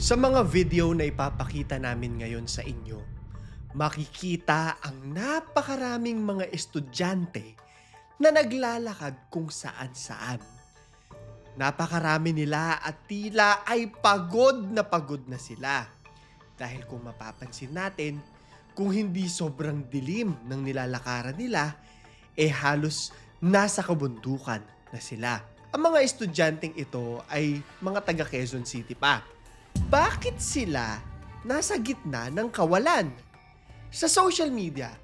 Sa mga video na ipapakita namin ngayon sa inyo, makikita ang napakaraming mga estudyante na naglalakad kung saan-saan. Napakarami nila at tila ay pagod na pagod na sila. Dahil kung mapapansin natin, kung hindi sobrang dilim ng nilalakaran nila, eh halos nasa kabundukan na sila. Ang mga estudyanteng ito ay mga taga Quezon City pa. Bakit sila nasa gitna ng kawalan? Sa social media,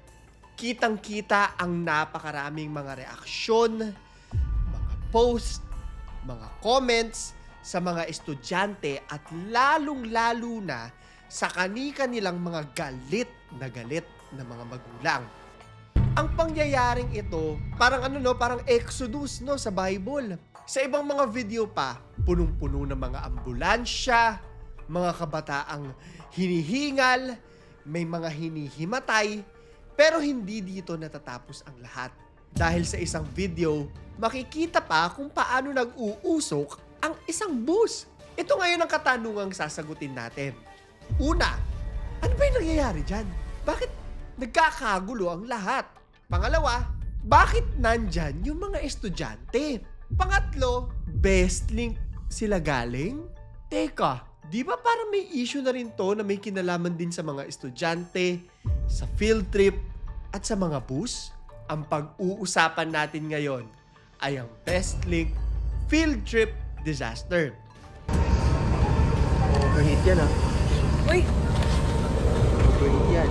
kitang-kita ang napakaraming mga reaksyon, mga post, mga comments sa mga estudyante at lalong-lalo na sa kani-kanilang mga galit na galit na mga magulang. Ang pangyayaring ito, parang ano no, parang exodus no sa Bible. Sa ibang mga video pa, punong-puno ng mga ambulansya, mga kabataang hinihingal, may mga hinihimatay, pero hindi dito natatapos ang lahat. Dahil sa isang video, makikita pa kung paano nag-uusok ang isang bus. Ito ngayon ang katanungang sasagutin natin. Una, ano ba yung nangyayari dyan? Bakit nagkakagulo ang lahat? Pangalawa, bakit nandyan yung mga estudyante? Pangatlo, best link sila galing? Teka, di ba parang may issue na rin to na may kinalaman din sa mga estudyante, sa field trip, at sa mga bus? Ang pag-uusapan natin ngayon ay ang best link field trip disaster. Overheat yan ah. Uy, Overheat yan.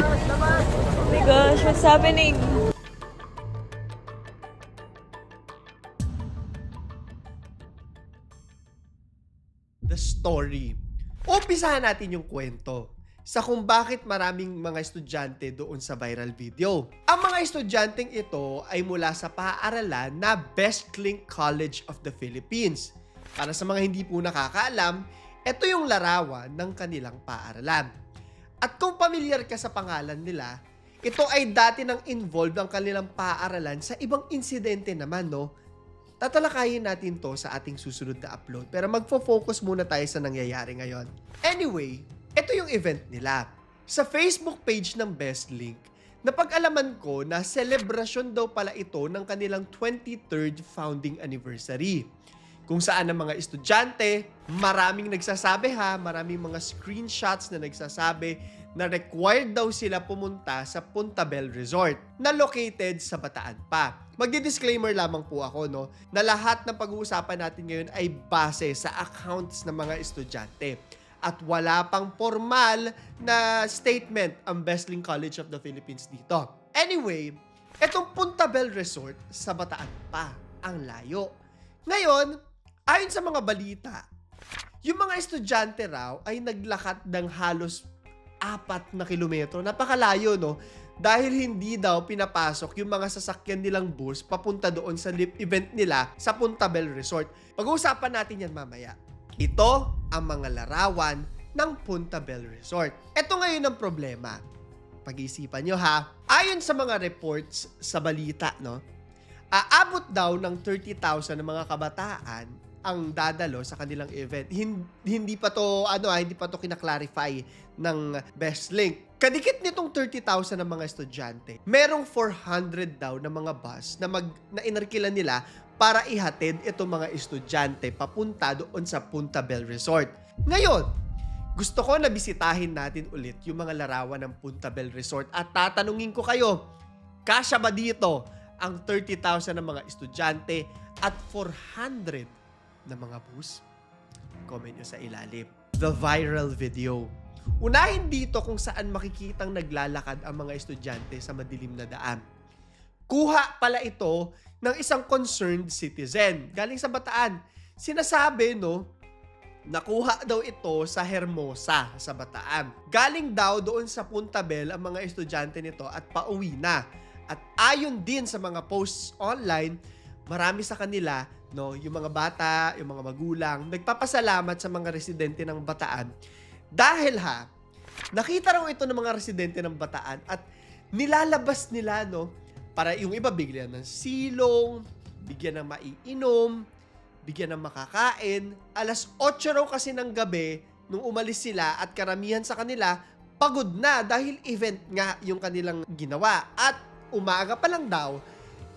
oh my gosh, what's happening? Story. Umpisahan natin yung kwento sa kung bakit maraming mga estudyante doon sa viral video. Ang mga estudyanteng ito ay mula sa paaralan na Best Link College of the Philippines. Para sa mga hindi po nakakaalam, ito yung larawan ng kanilang paaralan. At kung pamilyar ka sa pangalan nila, ito ay dati nang involved ang kanilang paaralan sa ibang insidente naman, no? Tatalakayin natin to sa ating susunod na upload. Pero magfo-focus muna tayo sa nangyayari ngayon. Anyway, ito yung event nila. Sa Facebook page ng Best Link, napag-alaman ko na celebration daw pala ito ng kanilang 23rd founding anniversary. Kung saan ang mga estudyante, maraming nagsasabi ha, maraming mga screenshots na nagsasabi na required daw sila pumunta sa Punta Bell Resort na located sa Bataan pa. Magdi-disclaimer lamang po ako no na lahat ng pag-uusapan natin ngayon ay base sa accounts ng mga estudyante at wala pang formal na statement ang Bestling College of the Philippines dito. Anyway, etong Punta Bell Resort sa Bataan pa ang layo. Ngayon, ayon sa mga balita, yung mga estudyante raw ay naglakad ng halos apat na kilometro. Napakalayo, no? Dahil hindi daw pinapasok yung mga sasakyan nilang bus papunta doon sa lip event nila sa Punta Bell Resort. Pag-uusapan natin yan mamaya. Ito ang mga larawan ng Punta Bell Resort. Ito ngayon ang problema. Pag-isipan nyo ha. Ayon sa mga reports sa balita, no? Aabot daw ng 30,000 ng mga kabataan ang dadalo sa kanilang event. Hin- Hindi pa to ano, ah, hindi pa to kinaklarify ng Best Link. Kadikit nitong 30,000 ng mga estudyante. Merong 400 daw na mga bus na mag na inarkila nila para ihatid itong mga estudyante papunta doon sa Punta Bell Resort. Ngayon, gusto ko na bisitahin natin ulit yung mga larawan ng Punta Bell Resort at tatanungin ko kayo, kasya ba dito ang 30,000 ng mga estudyante at 400 na mga bus? Comment nyo sa ilalim. The viral video. Unahin dito kung saan makikitang naglalakad ang mga estudyante sa madilim na daan. Kuha pala ito ng isang concerned citizen. Galing sa Bataan. Sinasabi, no, nakuha daw ito sa Hermosa, sa Bataan. Galing daw doon sa Punta Bell ang mga estudyante nito at pauwi na. At ayon din sa mga posts online, marami sa kanila, no, yung mga bata, yung mga magulang, nagpapasalamat sa mga residente ng Bataan dahil ha, nakita raw ito ng mga residente ng Bataan at nilalabas nila, no, para yung iba bigyan ng silong, bigyan ng maiinom, bigyan ng makakain. Alas 8 raw kasi ng gabi, nung umalis sila at karamihan sa kanila, pagod na dahil event nga yung kanilang ginawa. At umaga pa lang daw,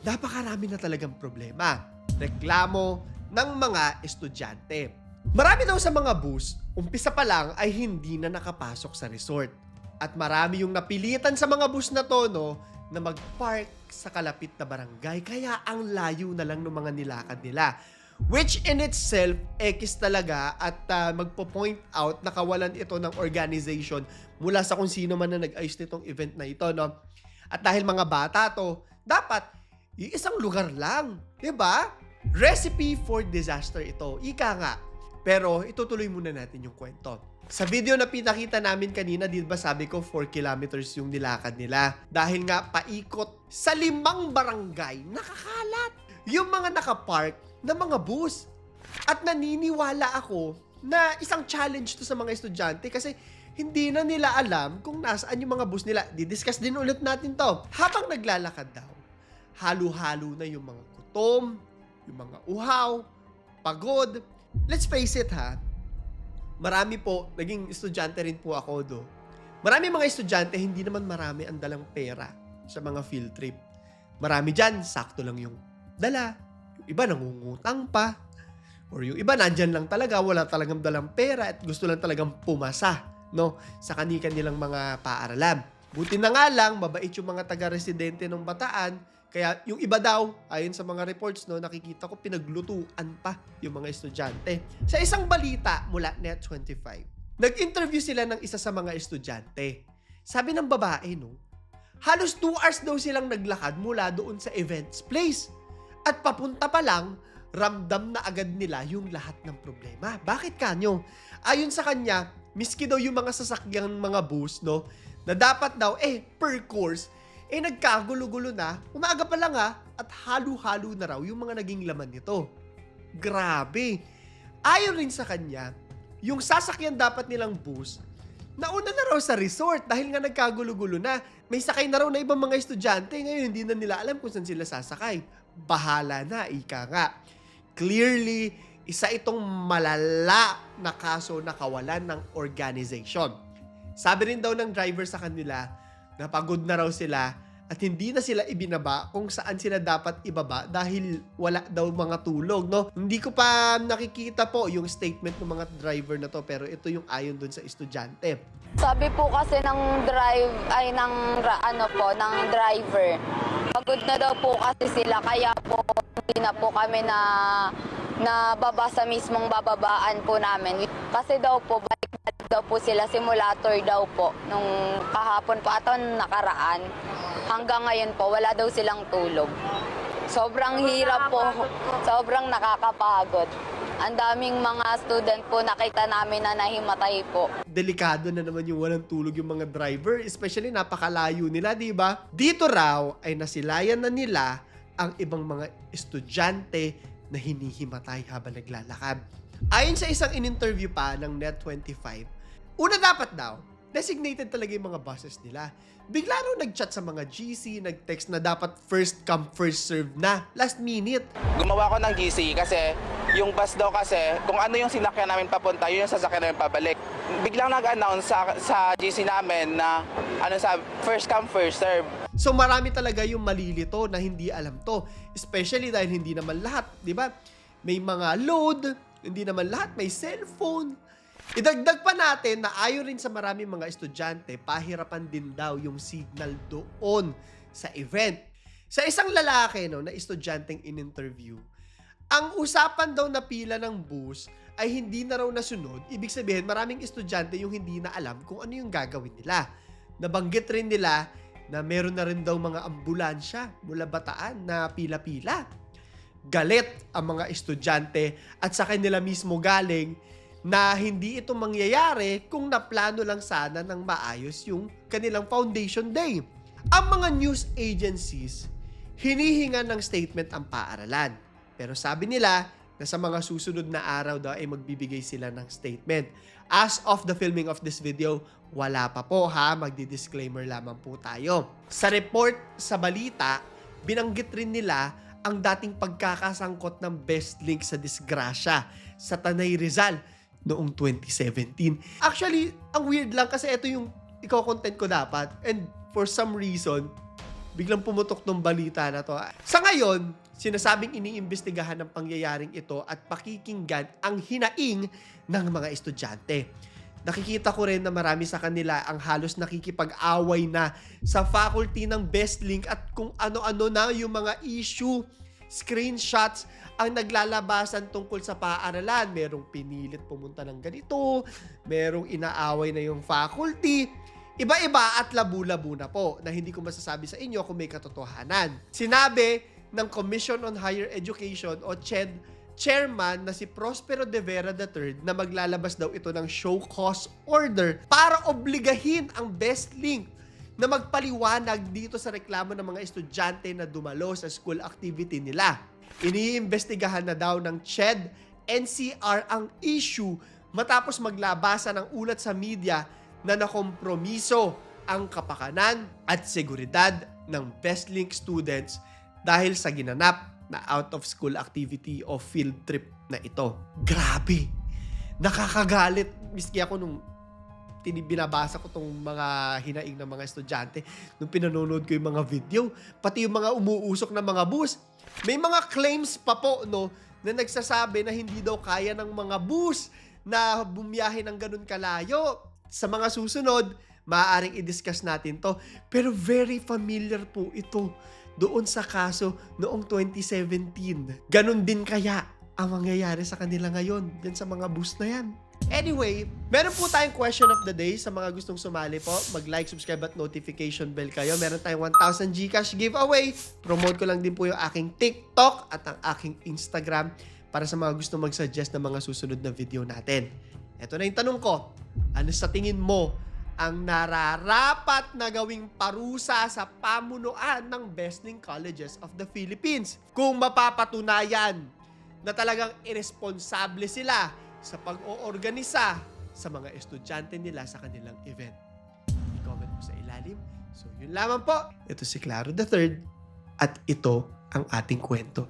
napakarami na talagang problema. Reklamo ng mga estudyante. Marami daw sa mga bus, umpisa pa lang ay hindi na nakapasok sa resort. At marami yung napilitan sa mga bus na to, no, na mag-park sa kalapit na barangay. Kaya ang layo na lang ng mga nilakad nila. Which in itself, ekis talaga at ah, magpo-point out na kawalan ito ng organization mula sa kung sino man na nag-ayos nitong event na ito. No? At dahil mga bata to, dapat isang lugar lang. ba? Recipe for disaster ito. Ika nga. Pero itutuloy muna natin yung kwento. Sa video na pinakita namin kanina, di ba sabi ko 4 kilometers yung nilakad nila? Dahil nga paikot sa limang barangay, nakakalat yung mga nakapark na mga bus. At naniniwala ako na isang challenge to sa mga estudyante kasi hindi na nila alam kung nasaan yung mga bus nila. Didiscuss din ulit natin to. Habang naglalakad daw, halo-halo na yung mga gutom, yung mga uhaw, pagod. Let's face it ha, marami po, naging estudyante rin po ako do. Marami mga estudyante, hindi naman marami ang dalang pera sa mga field trip. Marami dyan, sakto lang yung dala. Yung iba nangungutang pa. Or yung iba nandyan lang talaga, wala talagang dalang pera at gusto lang talagang pumasa no, sa kanilang mga paaralan. Buti na nga lang, mabait yung mga taga-residente ng Bataan. Kaya yung iba daw, ayon sa mga reports, no, nakikita ko pinaglutuan pa yung mga estudyante. Sa isang balita mula Net25, nag-interview sila ng isa sa mga estudyante. Sabi ng babae, no, halos 2 hours daw silang naglakad mula doon sa events place. At papunta pa lang, ramdam na agad nila yung lahat ng problema. Bakit kanyo? Ayon sa kanya, miski daw yung mga sasakyang mga bus, no, na dapat daw, eh, per course, eh, nagkagulo-gulo na, umaga pa lang ha, at halo-halo na raw yung mga naging laman nito. Grabe. Ayon rin sa kanya, yung sasakyan dapat nilang bus, nauna na raw sa resort dahil nga nagkagulo-gulo na. May sakay na raw na ibang mga estudyante, ngayon hindi na nila alam kung saan sila sasakay. Bahala na, ika nga. Clearly, isa itong malala na kaso na kawalan ng organization. Sabi rin daw ng driver sa kanila, napagod na raw sila at hindi na sila ibinaba kung saan sila dapat ibaba dahil wala daw mga tulog, no? Hindi ko pa nakikita po yung statement ng mga driver na to pero ito yung ayon dun sa estudyante. Sabi po kasi ng drive ay ng ano po ng driver. Pagod na daw po kasi sila kaya po hindi na po kami na na baba sa mismong bababaan po namin. Kasi daw po daw po sila simulator daw po nung kahapon po ato nakaraan. Hanggang ngayon po wala daw silang tulog. Sobrang hirap po. Sobrang nakakapagod. Ang daming mga student po nakita namin na nahimatay po. delikado na naman yung walang tulog yung mga driver, especially napakalayo nila, di ba? Dito raw ay nasilayan na nila ang ibang mga estudyante na hinihimatay habang naglalakad. Ayon sa isang in-interview pa ng Net25, una dapat daw, designated talaga yung mga buses nila. Bigla raw nag-chat sa mga GC, nag-text na dapat first come, first serve na, last minute. gumawa ko ng GC kasi yung bus daw kasi, kung ano yung sinakyan namin papunta, yun yung sasakyan namin pabalik. Biglang nag-announce sa, sa GC namin na ano sa first come, first serve. So marami talaga yung malilito na hindi alam to. Especially dahil hindi naman lahat, di ba? May mga load, hindi naman lahat may cellphone. Idagdag pa natin na ayon rin sa maraming mga estudyante, pahirapan din daw yung signal doon sa event. Sa isang lalaki no, na estudyanteng in-interview, ang usapan daw na pila ng bus ay hindi na raw nasunod. Ibig sabihin, maraming estudyante yung hindi na alam kung ano yung gagawin nila. Nabanggit rin nila na meron na rin daw mga ambulansya mula bataan na pila-pila. Galit ang mga estudyante at sa kanila mismo galing na hindi ito mangyayari kung naplano lang sana ng maayos yung kanilang foundation day. Ang mga news agencies, hinihinga ng statement ang paaralan. Pero sabi nila na sa mga susunod na araw daw ay magbibigay sila ng statement. As of the filming of this video, wala pa po ha, magdi-disclaimer lamang po tayo. Sa report sa balita, binanggit rin nila ang dating pagkakasangkot ng best link sa disgrasya sa Tanay Rizal noong 2017. Actually, ang weird lang kasi ito yung ikaw content ko dapat and for some reason, biglang pumutok tong balita na to. Sa ngayon, sinasabing iniimbestigahan ng pangyayaring ito at pakikinggan ang hinaing ng mga estudyante. Nakikita ko rin na marami sa kanila ang halos nakikipag-away na sa faculty ng Best Link at kung ano-ano na yung mga issue, screenshots ang naglalabasan tungkol sa paaralan. Merong pinilit pumunta ng ganito, merong inaaway na yung faculty. Iba-iba at labu-labu na po na hindi ko masasabi sa inyo kung may katotohanan. Sinabi ng Commission on Higher Education o CHED chairman na si Prospero de Vera III na maglalabas daw ito ng show cause order para obligahin ang Best Link na magpaliwanag dito sa reklamo ng mga estudyante na dumalo sa school activity nila. Iniimbestigahan na daw ng CHED NCR ang issue matapos maglabasa ng ulat sa media na nakompromiso ang kapakanan at seguridad ng Best Link students dahil sa ginanap na out-of-school activity o field trip na ito. Grabe! Nakakagalit. Miski ako nung binabasa ko tong mga hinaing ng mga estudyante nung pinanonood ko yung mga video, pati yung mga umuusok na mga bus. May mga claims pa po no na nagsasabi na hindi daw kaya ng mga bus na bumiyahe ng ganun kalayo. Sa mga susunod, maaaring i-discuss natin to. Pero very familiar po ito doon sa kaso noong 2017. Ganon din kaya ang mangyayari sa kanila ngayon dyan sa mga bus na yan. Anyway, meron po tayong question of the day sa mga gustong sumali po. Mag-like, subscribe at notification bell kayo. Meron tayong 1,000 Gcash giveaway. Promote ko lang din po yung aking TikTok at ang aking Instagram para sa mga gustong mag-suggest ng mga susunod na video natin. Ito na yung tanong ko. Ano sa tingin mo ang nararapat na gawing parusa sa pamunuan ng Besting Colleges of the Philippines kung mapapatunayan na talagang irresponsable sila sa pag-oorganisa sa mga estudyante nila sa kanilang event. I-comment mo sa ilalim. So, yun lamang po. Ito si Claro the Third at ito ang ating kwento.